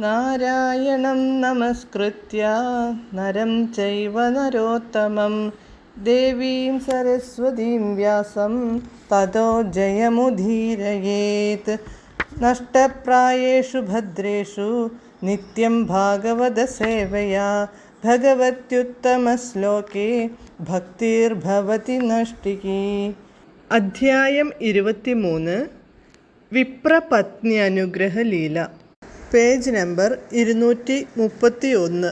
നാരായണം നമസ്കൃത്യ. നരം ചൈവ നരോത്തമം. ദേവീം സരസ്വതീം വ്യാസം. തതോ ജയമുധീരയേത് നഷ്ടപ്രായേഷു ഭദ്രേഷു. നിത്യം ഭാഗവതസേവയാ ഭഗവത്യുത്തമശ്ലോകേ ഭക്തിർഭവതി നഷ്ടികി. അധ്യായം ഇരുപത്തിമൂന്ന്. വിപ്രപത്നി അനുഗ്രഹ ലീല പേജ് നമ്പർ ഇരുന്നൂറ്റി മുപ്പത്തി ഒന്ന്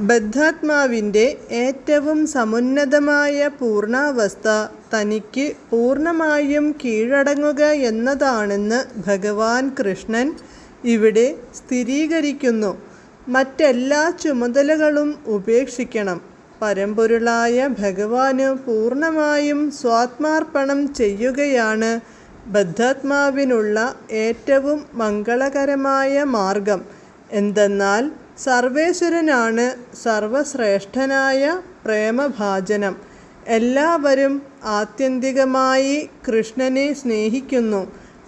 ബദ്ധാത്മാവിന്റെ ഏറ്റവും സമുന്നതമായ പൂർണാവസ്ഥ തനിക്ക് പൂർണമായും കീഴടങ്ങുക എന്നതാണെന്ന് ഭഗവാൻ കൃഷ്ണൻ ഇവിടെ സ്ഥിരീകരിക്കുന്നു. മറ്റെല്ലാ ചുമതലകളും ഉപേക്ഷിക്കണം. പരമ്പൊരുളായ ഭഗവാന് പൂർണമായും സ്വാത്മാർപ്പണം ചെയ്യുകയാണ് ബദ്ധാത്മാവിനുള്ള ഏറ്റവും മംഗളകരമായ മാർഗം എന്തെന്നാൽ സർവേശ്വരനാണ് സർവശ്രേഷ്ഠനായ പ്രേമഭാജനം. എല്ലാവരും ആത്യന്തികമായി കൃഷ്ണനെ സ്നേഹിക്കുന്നു.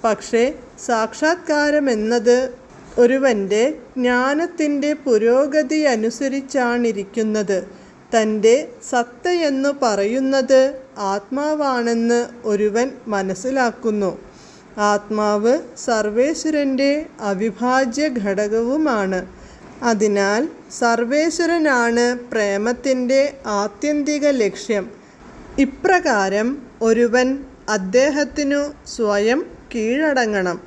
പക്ഷേ സാക്ഷാത്കാരമെന്നത് ഒരുവന്റെ ജ്ഞാനത്തിന്റെ പുരോഗതി അനുസരിച്ചാണിരിക്കുന്നത് തന്റെ സത്തയെന്നു പറയുന്നത് ആത്മാവാണെന്ന് ഒരുവൻ മനസ്സിലാക്കുന്നു. ആത്മാവ് സർവേശ്വരന്റെ അവിഭാജ്യ ഘടകവുമാണ്. അതിനാൽ സർവേശ്വരനാണ് പ്രേമത്തിന്റെ ആത്യന്തിക ലക്ഷ്യം. ഇപ്രകാരം ഒരുവൻ അദ്ദേഹത്തിനു സ്വയം കീഴടങ്ങണം.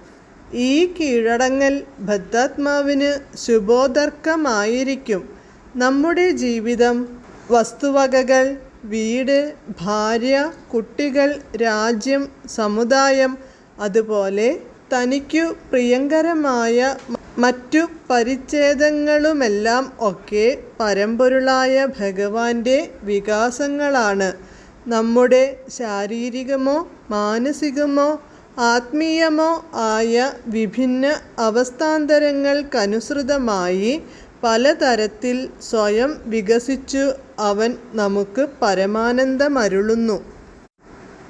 ഈ കീഴടങ്ങൽ ബദ്ധാത്മാവിന് ശുഭോദർക്കമായിരിക്കും. നമ്മുടെ ജീവിതം വസ്തുവകകൾ വീട് ഭാര്യ കുട്ടികൾ രാജ്യം സമുദായം അതുപോലെ തനിക്കു പ്രിയങ്കരമായ മറ്റു പരിച്ഛേദങ്ങളുമെല്ലാം ഒക്കെ പരമ്പൊരുളായ ഭഗവാന്റെ വികാസങ്ങളാണ്. നമ്മുടെ ശാരീരികമോ മാനസികമോ ആത്മീയമോ ആയ വിഭിന്ന അവസ്ഥാന്തരങ്ങൾക്കനുസൃതമായി പലതരത്തിൽ സ്വയം വികസിച്ചു അവൻ നമുക്ക് പരമാനന്ദമരുളുന്നു.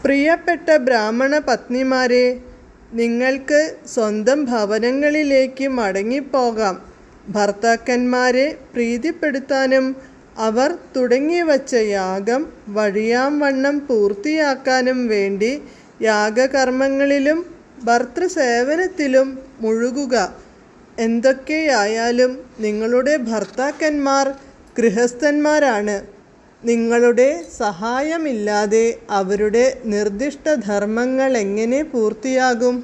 പ്രിയപ്പെട്ട ബ്രാഹ്മണ പത്നിമാരെ നിങ്ങൾക്ക് സ്വന്തം ഭവനങ്ങളിലേക്ക് മടങ്ങിപ്പോകാം. ഭർത്താക്കന്മാരെ പ്രീതിപ്പെടുത്താനും അവർ തുടങ്ങിവച്ച യാഗം വഴിയാം വണ്ണം പൂർത്തിയാക്കാനും വേണ്ടി യാഗകർമ്മങ്ങളിലും ഭർത്തൃസേവനത്തിലും മുഴുകുക. എന്തൊക്കെയായാലും നിങ്ങളുടെ ഭർത്താക്കന്മാർ ഗൃഹസ്ഥന്മാരാണ്. നിങ്ങളുടെ സഹായമില്ലാതെ അവരുടെ നിർദ്ദിഷ്ട ധർമ്മങ്ങൾ എങ്ങനെ പൂർത്തിയാകും?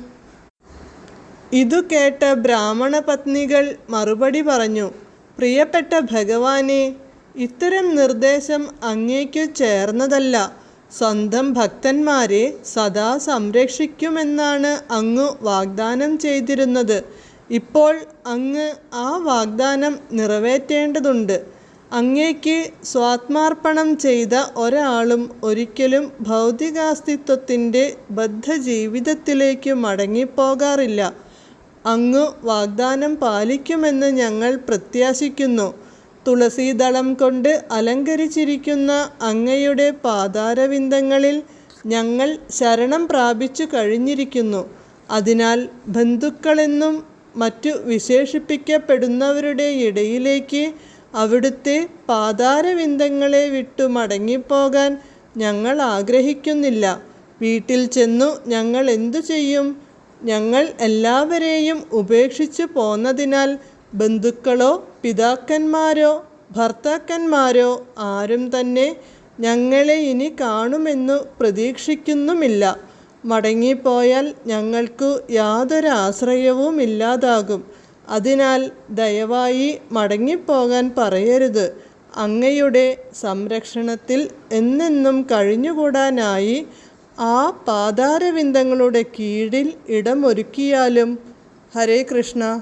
ഇതു കേട്ട ബ്രാഹ്മണ പത്നികൾ മറുപടി പറഞ്ഞു പ്രിയപ്പെട്ട ഭഗവാനെ ഇത്തരം നിർദ്ദേശം അങ്ങേക്കു ചേർന്നതല്ല. സ്വന്തം ഭക്തന്മാരെ സദാ സംരക്ഷിക്കുമെന്നാണ് അങ്ങു വാഗ്ദാനം ചെയ്തിരുന്നത്. ഇപ്പോൾ അങ്ങ് ആ വാഗ്ദാനം നിറവേറ്റേണ്ടതുണ്ട്. അങ്ങേക്ക് സ്വാത്മാർപ്പണം ചെയ്ത ഒരാളും ഒരിക്കലും ഭൗതികാസ്തിത്വത്തിന്റെ ബദ്ധജീവിതത്തിലേക്ക് മടങ്ങിപ്പോകാറില്ല. അങ്ങ് വാഗ്ദാനം പാലിക്കുമെന്ന് ഞങ്ങൾ പ്രത്യാശിക്കുന്നു. തുളസീദളം കൊണ്ട് അലങ്കരിച്ചിരിക്കുന്ന അങ്ങയുടെ പാതാരവിന്ദങ്ങളിൽ ഞങ്ങൾ ശരണം പ്രാപിച്ചു കഴിഞ്ഞിരിക്കുന്നു. അതിനാൽ ബന്ധുക്കളെന്നും മറ്റു വിശേഷിപ്പിക്കപ്പെടുന്നവരുടെ ഇടയിലേക്ക് അവിടുത്തെ പാതാരവിന്ദങ്ങളെ വിട്ടു മടങ്ങിപ്പോകാൻ ഞങ്ങൾ ആഗ്രഹിക്കുന്നില്ല. വീട്ടിൽ ചെന്നു ഞങ്ങൾ എന്തു ചെയ്യും? ഞങ്ങൾ എല്ലാവരെയും ഉപേക്ഷിച്ചു പോന്നതിനാൽ ബന്ധുക്കളോ പിതാക്കന്മാരോ ഭർത്താക്കന്മാരോ ആരും തന്നെ ഞങ്ങളെ ഇനി കാണുമെന്നു പ്രതീക്ഷിക്കുന്നുമില്ല. മടങ്ങിപ്പോയാൽ ഞങ്ങൾക്കു യാതൊരു ആശ്രയവും ഇല്ലാതാകും. അതിനാൽ ദയവായി മടങ്ങിപ്പോകാൻ പറയരുത്. അങ്ങയുടെ സംരക്ഷണത്തിൽ എന്നെന്നും കഴിഞ്ഞുകൂടാനായി ആ പാതാരവിന്ദങ്ങളുടെ കീഴിൽ ഇടമൊരുക്കിയാലും. ഹരേ കൃഷ്ണ.